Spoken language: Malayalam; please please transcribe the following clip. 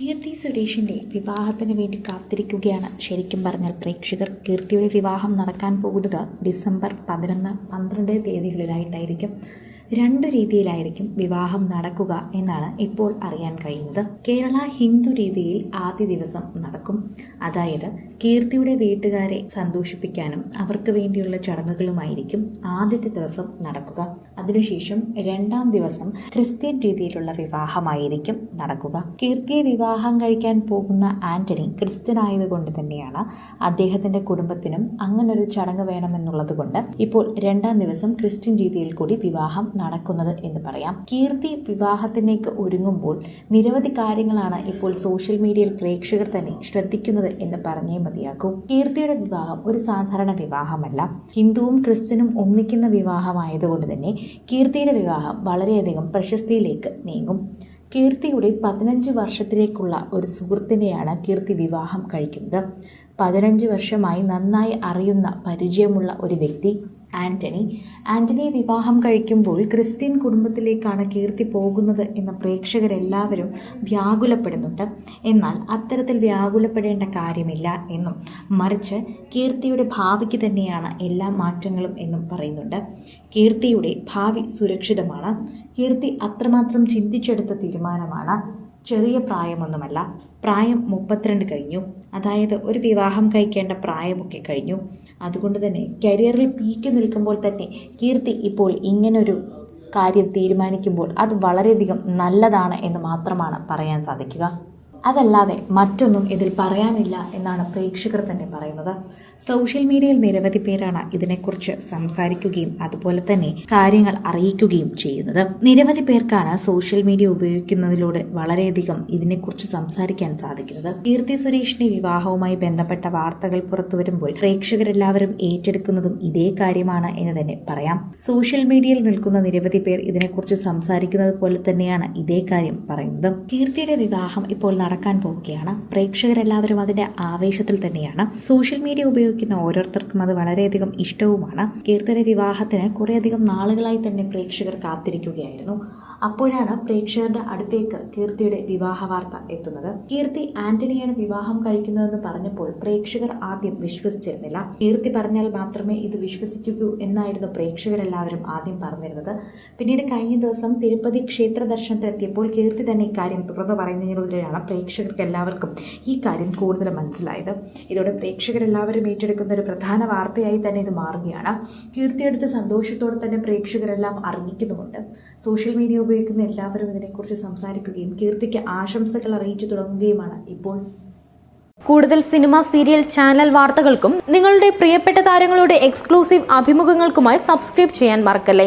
കീർത്തി സുരേഷിന്റെ വിവാഹത്തിന് വേണ്ടി കാത്തിരിക്കുകയാണ്. ശരിക്കും പറഞ്ഞാൽ പ്രേക്ഷകർ കീർത്തിയുടെ വിവാഹം നടക്കാൻ പോകുന്നത് ഡിസംബർ പതിനൊന്ന് പന്ത്രണ്ട് തീയതികളിലായിട്ടായിരിക്കും. രണ്ടു രീതിയിലായിരിക്കും വിവാഹം നടക്കുക എന്നാണ് ഇപ്പോൾ അറിയാൻ കഴിയുന്നത്. കേരള ഹിന്ദു രീതിയിൽ ആദ്യ ദിവസം നടക്കും. അതായത് കീർത്തിയുടെ വീട്ടുകാരെ സന്തോഷിപ്പിക്കാനും അവർക്ക് വേണ്ടിയുള്ള ചടങ്ങുകളുമായിരിക്കും ആദ്യത്തെ ദിവസം നടക്കുക. അതിനുശേഷം രണ്ടാം ദിവസം ക്രിസ്ത്യൻ രീതിയിലുള്ള വിവാഹമായിരിക്കും നടക്കുക. കീർത്തിയെ വിവാഹം കഴിക്കാൻ പോകുന്ന ആന്റണി ക്രിസ്ത്യൻ ആയതുകൊണ്ട് തന്നെയാണ് അദ്ദേഹത്തിന്റെ കുടുംബത്തിനും അങ്ങനൊരു ചടങ്ങ് വേണമെന്നുള്ളത് കൊണ്ട് ഇപ്പോൾ രണ്ടാം ദിവസം ക്രിസ്ത്യൻ രീതിയിൽ കൂടി വിവാഹം നടക്കുന്നത് എന്ന് പറയാം. കീർത്തി വിവാഹത്തിലേക്ക് ഒരുങ്ങുമ്പോൾ നിരവധി കാര്യങ്ങളാണ് ഇപ്പോൾ സോഷ്യൽ മീഡിയയിൽ പ്രേക്ഷകർ തന്നെ ശ്രദ്ധിക്കുന്നത് എന്ന് പറഞ്ഞേ മതിയാകൂ. കീർത്തിയുടെ വിവാഹം ഒരു സാധാരണ വിവാഹമല്ല. ഹിന്ദുവും ക്രിസ്ത്യനും ഒന്നിക്കുന്ന വിവാഹമായതുകൊണ്ട് തന്നെ കീർത്തിയുടെ വിവാഹം വളരെയധികം പ്രശസ്തിയിലേക്ക് നീങ്ങും. കീർത്തിയുടെ പതിനഞ്ച് വർഷത്തിലേക്കുള്ള ഒരു സുഹൃത്തിനെയാണ് കീർത്തി വിവാഹം കഴിക്കുന്നത്. പതിനഞ്ച് വർഷമായി നന്നായി അറിയുന്ന പരിചയമുള്ള ഒരു വ്യക്തി. ആന്റണി. ആന്റണിയെ വിവാഹം കഴിക്കുമ്പോൾ ക്രിസ്ത്യൻ കുടുംബത്തിലേക്കാണ് കീർത്തി പോകുന്നത് എന്ന പ്രേക്ഷകരെല്ലാവരും വ്യാകുലപ്പെടുന്നുണ്ട്. എന്നാൽ അത്തരത്തിൽ വ്യാകുലപ്പെടേണ്ട കാര്യമില്ല എന്നും മറിച്ച് കീർത്തിയുടെ ഭാവിക്ക് തന്നെയാണ് എല്ലാ മാറ്റങ്ങളും എന്നും പറയുന്നുണ്ട്. കീർത്തിയുടെ ഭാവി സുരക്ഷിതമാണ്. കീർത്തി അത്രമാത്രം ചിന്തിച്ചെടുത്ത തീരുമാനമാണ്. ചെറിയ പ്രായമൊന്നുമല്ല. പ്രായം മുപ്പത്തിരണ്ട് കഴിഞ്ഞു. അതായത് ഒരു വിവാഹം കഴിക്കേണ്ട പ്രായമൊക്കെ കഴിഞ്ഞു. അതുകൊണ്ട് തന്നെ കരിയറിൽ പീക്ക് നിൽക്കുമ്പോൾ തന്നെ കീർത്തി ഇപ്പോൾ ഇങ്ങനൊരു കാര്യം തീരുമാനിക്കുമ്പോൾ അത് വളരെയധികം നല്ലതാണ് എന്ന് മാത്രമാണ് പറയാൻ സാധിക്കുക. അതല്ലാതെ മറ്റൊന്നും ഇതിൽ പറയാനില്ല എന്നാണ് പ്രേക്ഷകർ തന്നെ പറയുന്നത്. സോഷ്യൽ മീഡിയയിൽ നിരവധി പേരാണ് ഇതിനെക്കുറിച്ച് സംസാരിക്കുകയും അതുപോലെ തന്നെ കാര്യങ്ങൾ അറിയിക്കുകയും ചെയ്യുന്നത്. നിരവധി പേർക്കാണ് സോഷ്യൽ മീഡിയ ഉപയോഗിക്കുന്നതിലൂടെ വളരെയധികം ഇതിനെക്കുറിച്ച് സംസാരിക്കാൻ സാധിക്കുന്നത്. കീർത്തി സുരേഷിന്റെ വിവാഹവുമായി ബന്ധപ്പെട്ട വാർത്തകൾ പുറത്തു വരുമ്പോൾ പ്രേക്ഷകരെല്ലാവരും ഏറ്റെടുക്കുന്നതും ഇതേ കാര്യമാണ് എന്ന് തന്നെ പറയാം. സോഷ്യൽ മീഡിയയിൽ നിൽക്കുന്ന നിരവധി പേർ ഇതിനെക്കുറിച്ച് സംസാരിക്കുന്നത് പോലെ തന്നെയാണ് ഇതേ കാര്യം പറയുന്നത്. കീർത്തിയുടെ വിവാഹം ഇപ്പോൾ നടക്കാൻ പോവുകയാണ്. പ്രേക്ഷകരെല്ലാവരും അതിന്റെ ആവേശത്തിൽ തന്നെയാണ്. സോഷ്യൽ മീഡിയ ഉപയോഗിക്കുന്ന ഓരോരുത്തർക്കും അത് വളരെയധികം ഇഷ്ടവുമാണ്. കീർത്തയുടെ വിവാഹത്തിന് കുറേയധികം നാളുകളായി തന്നെ പ്രേക്ഷകർ കാത്തിരിക്കുകയായിരുന്നു. അപ്പോഴാണ് പ്രേക്ഷകരുടെ അടുത്തേക്ക് കീർത്തിയുടെ വിവാഹ വാർത്ത എത്തുന്നത്. കീർത്തി ആന്റണിയാണ് വിവാഹം കഴിക്കുന്നതെന്ന് പറഞ്ഞപ്പോൾ പ്രേക്ഷകർ ആദ്യം വിശ്വസിച്ചിരുന്നില്ല. കീർത്തി പറഞ്ഞാൽ മാത്രമേ ഇത് വിശ്വസിക്കൂ എന്നായിരുന്നു പ്രേക്ഷകരെല്ലാവരും ആദ്യം പറഞ്ഞിരുന്നത്. പിന്നീട് കഴിഞ്ഞ ദിവസം തിരുപ്പതി ക്ഷേത്ര ദർശനത്തിലെത്തിയപ്പോൾ കീർത്തി തന്നെ ഇക്കാര്യം തുറന്നു പറയുന്നതിലൂടെയാണ് പ്രേക്ഷകർക്ക് എല്ലാവർക്കും ഈ കാര്യം കൂടുതൽ മനസ്സിലായത്. ഇതോടെ പ്രേക്ഷകരെല്ലാവരും ഏറ്റെടുക്കുന്ന ഒരു പ്രധാന വാർത്തയായി തന്നെ ഇത് മാറുകയാണ്. തീർത്തിയെടുത്ത് സന്തോഷത്തോടെ തന്നെ പ്രേക്ഷകരെല്ലാം അറിയിക്കുന്നുമുണ്ട്. സോഷ്യൽ മീഡിയ ഉപയോഗിക്കുന്ന എല്ലാവരും ഇതിനെക്കുറിച്ച് സംസാരിക്കുകയും കീർത്തിക്ക് ആശംസകൾ അറിയിച്ചു തുടങ്ങുകയുമാണ് ഇപ്പോൾ. കൂടുതൽ സിനിമ സീരിയൽ ചാനൽ വാർത്തകൾക്കും നിങ്ങളുടെ പ്രിയപ്പെട്ട താരങ്ങളുടെ എക്സ്ക്ലൂസീവ് അഭിമുഖങ്ങൾക്കുമായി സബ്സ്ക്രൈബ് ചെയ്യാൻ മറക്കല്ലേ?